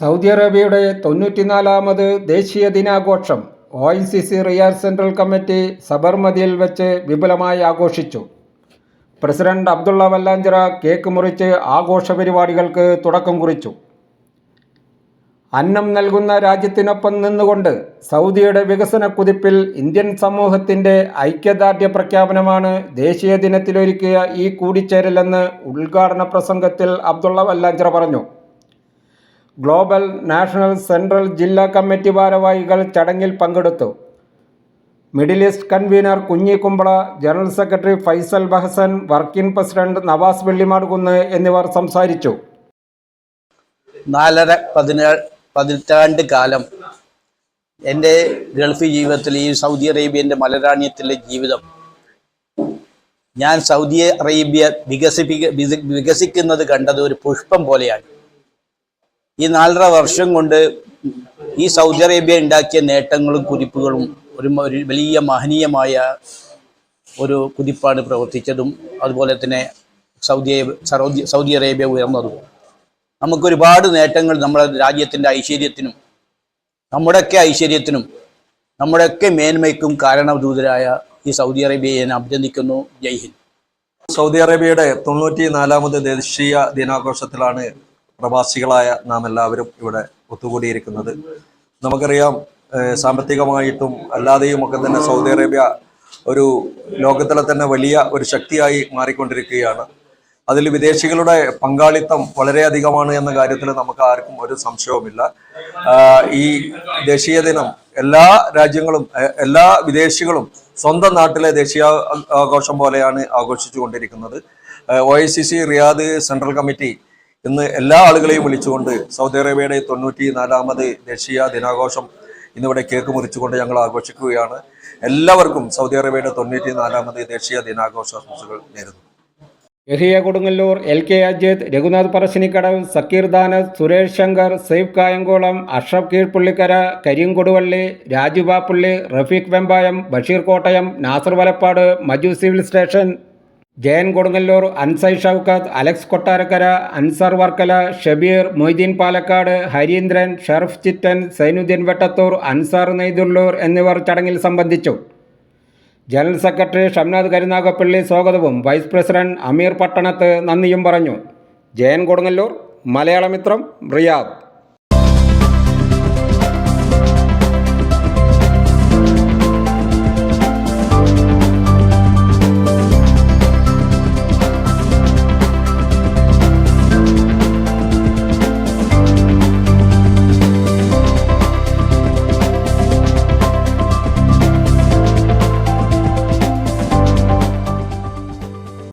Saudi അറേബ്യയുടെ തൊണ്ണൂറ്റിനാലാമത് ദേശീയ ദിനാഘോഷം O I C C Riyadh central committee സബർമതിയിൽ വെച്ച് വിപുലമായി ആഘോഷിച്ചു. പ്രസിഡന്റ് അബ്ദുള്ള വല്ലാഞ്ചിറ കേക്ക് മുറിച്ച് ആഘോഷ പരിപാടികൾക്ക് തുടക്കം കുറിച്ചു. അന്നം നൽകുന്ന രാജ്യത്തിനൊപ്പം നിന്നുകൊണ്ട് സൗദിയുടെ വികസന കുതിപ്പിൽ ഇന്ത്യൻ സമൂഹത്തിന്റെ ഐക്യദാർഢ്യ പ്രഖ്യാപനമാണ് ദേശീയ ദിനത്തിലൊരുക്കിയ ഈ കൂടിച്ചേരലെന്ന് ഉദ്ഘാടന പ്രസംഗത്തിൽ അബ്ദുള്ള വല്ലാഞ്ചിറ പറഞ്ഞു. ഗ്ലോബൽ നാഷണൽ സെൻട്രൽ ജില്ലാ കമ്മിറ്റി ഭാരവാഹികൾ ചടങ്ങിൽ പങ്കെടുത്തു. Middle east convener Kunjikumbala general secretary Faisal Bahasan working president Navas Vellimadukunnu എന്നിവർ സംസാരിച്ചു. നാലര പതിനേഴ് പതിനെട്ടാണ്ട് കാലം എന്റെ ഗൾഫ് ജീവിതത്തിൽ ഈ സൗദി അറേബ്യന്റെ മലരാണ്യത്തിലെ ജീവിതം. ഞാൻ സൗദി അറേബ്യ വികസിപ്പിക്ക വിക- വികസിക്കുന്നത് കണ്ടത് ഒരു പുഷ്പം പോലെയാണ്. ഈ നാലര വർഷം കൊണ്ട് ഈ സൗദി അറേബ്യ ഉണ്ടാക്കിയ നേട്ടങ്ങളും കുതിപ്പുകളും ഒരു വലിയ മഹനീയമായ ഒരു കുതിപ്പാണ് പ്രവർത്തിച്ചതും അതുപോലെ തന്നെ സൗദി സൗദി സൗദി അറേബ്യ ഉയർന്നതും. നമുക്കൊരുപാട് നേട്ടങ്ങൾ നമ്മുടെ രാജ്യത്തിന്റെ ഐശ്വര്യത്തിനും നമ്മുടെയൊക്കെ ഐശ്വര്യത്തിനും നമ്മുടെയൊക്കെ മേന്മയ്ക്കും കാരണദൂതരായ ഈ സൗദി അറേബ്യയെ ഞാൻ അഭിനന്ദിക്കുന്നു. ജയ്ഹിന്ദ് സൗദി അറേബ്യയുടെ തൊണ്ണൂറ്റി നാലാമത് ദേശീയ ദിനാഘോഷത്തിലാണ് പ്രവാസികളായ നാം എല്ലാവരും ഇവിടെ ഒത്തുകൂടിയിരിക്കുന്നത്. നമുക്കറിയാം സാമ്പത്തികമായിട്ടും അല്ലാതെയും ഒക്കെ തന്നെ സൗദി അറേബ്യ ഒരു ലോകത്തിലെ തന്നെ വലിയ ഒരു ശക്തിയായി മാറിക്കൊണ്ടിരിക്കുകയാണ്. അതിൽ വിദേശികളുടെ പങ്കാളിത്തം വളരെയധികമാണ് എന്ന കാര്യത്തിൽ നമുക്ക് ആർക്കും ഒരു സംശയവുമില്ല. ഈ ദേശീയ ദിനം എല്ലാ രാജ്യങ്ങളും എല്ലാ വിദേശികളും സ്വന്തം നാട്ടിലെ ദേശീയ ആഘോഷം പോലെയാണ് ആഘോഷിച്ചു കൊണ്ടിരിക്കുന്നത് ഒ റിയാദ് സെൻട്രൽ കമ്മിറ്റി ഇന്ന് എല്ലാ ആളുകളെയും വിളിച്ചുകൊണ്ട് സൗദി അറേബ്യയുടെ തൊണ്ണൂറ്റി നാലാമത് ദേശീയ ദിനാഘോഷം ഇന്നിവിടെ കേക്ക് മുറിച്ചുകൊണ്ട് ഞങ്ങൾ ആഘോഷിക്കുകയാണ്. എല്ലാവർക്കും സൗദി അറേബ്യയുടെ തൊണ്ണൂറ്റി നാലാമത് ദേശീയ ദിനാഘോഷാശംസകൾ നേരുന്നു. Yahiya Kodungallur L K Ajith Raghunath Parassinikkadavu Sakkeer Danas Suresh Shankar Saif Kayamkulam Ashraf Keezhpullikkara Kareem Koduvally Raju Bappulli Rafeeq Vembayam Basheer Kottayam Nasar Valappad Maju civil station Jayan Kodungallur Ansai Shoukath Alex Kottarakkara Ansar Varkala Shabeer Moideen Palakkad Harindran Sherf Chittan Sainuddin Vettathur Ansar Neythullur എന്നിവർ ചടങ്ങിൽ സംബന്ധിച്ചു. General secretary Shamnath Karunagappally സ്വാഗതവും. Vice president അമീർ പട്ടണത്ത് നന്ദിയും പറഞ്ഞു. Jayan Kodungallur Malayalamithram Riyadh.